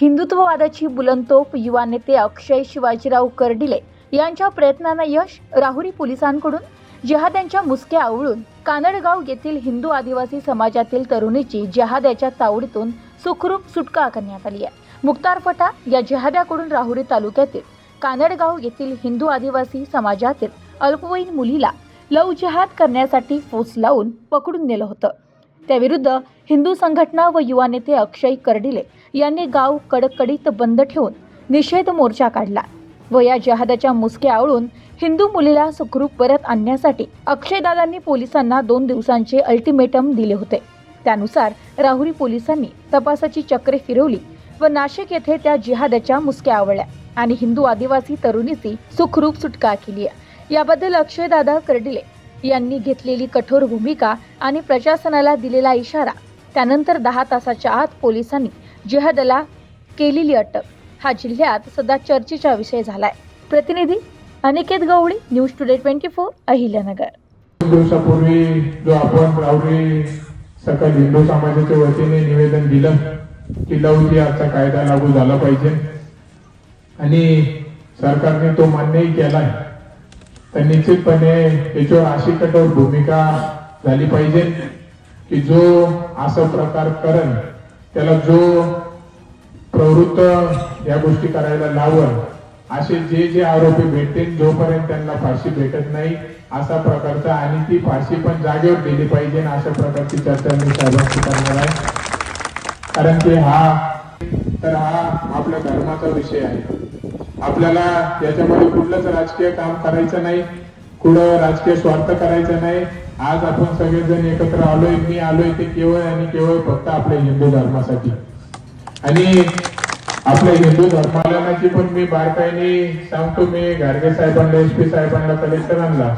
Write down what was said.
हिंदुत्ववादाची बुलंतोफ युवा नेते अक्षय शिवाजीराव कर्डिले यांच्या प्रयत्नांना यश राहुरी पोलिसांकडून जहाद्यांच्या मुसक्या आवळून कानडगाव येथील हिंदू आदिवासी समाजातील तरुणीची जहाद्याच्या तावडीतून सुखरूप सुटका करण्यात आली आहे. मुक्तार फटा या जहाद्याकडून राहुरी तालुक्यातील कानडगाव येथील हिंदू आदिवासी समाजातील अल्पवयीन मुलीला लव जहाद करण्यासाठी फोस लावून पकडून नेलं होतं. त्याविरुद्ध हिंदू संघटना व युवा नेते अक्षय कर्डिले यांनी गाव कडकडीत बंद ठेवून निषेध मोर्चा काढला व या जहादाच्या मुसक्या आवळून हिंदू मुलीला सुखरूप परत आणण्यासाठी अक्षयदादांनी पोलिसांना दोन दिवसांचे अल्टिमेटम दिले होते. त्यानुसार राहुरी पोलिसांनी तपासाची चक्रे फिरवली व नाशिक येथे त्या जिहादाच्या मुसक्या आवळल्या आणि हिंदू आदिवासी तरुणीची सुखरूप सुटका केली आहे. याबद्दल अक्षयदादा कर्डिले यांनी घेतलेली कठोर भूमिका आणि प्रशासनाला दिलेला इशारा. त्यानंतर दहा तासाच्या आत पोलिसांनी जिहादला केलेली अटक. हा जिल्ह्यात सध्या चर्चेचा विषय झालाय. प्रतिनिधी Aniket Gawali news today twenty four Ahilyanagar. दिवसापूर्वी जो आपण राहुरी सकल हिंदू समाजाच्या वतीने निवेदन दिलं की लवती आजचा कायदा लागू झाला पाहिजे. आणि सरकारने तो मान्यही केलाय. तर निश्चितपणे याच्यावर अशी कठोर भूमिका झाली पाहिजे की जो असा प्रकार करण त्याला जो प्रवृत्त या गोष्टी करायला लावल असे जे जे आरोपी भेटतील जोपर्यंत त्यांना फाशी भेटत नाही असा प्रकारचा आणि ती फाशी पण जागेवर दिली पाहिजे अशा प्रकारची चर्चा मी साहेबांशी करणार आहे. कारण की हा तर हा आपल्या धर्माचा विषय आहे. आपल्याला याच्यामध्ये कुठलंच राजकीय काम करायचं नाही कुठं राजकीय स्वार्थ करायचं नाही. आज आपण सगळेजण एकत्र आलोय मी आलोय ते केवळ आणि केवळ फक्त आपल्या हिंदू धर्मासाठी. आणि आपल्या हिंदू धर्मालयाची पण मी बारकाईने सांगतो मी गाडगे साहेबांना एस पी साहेबांना कलेक्टरांना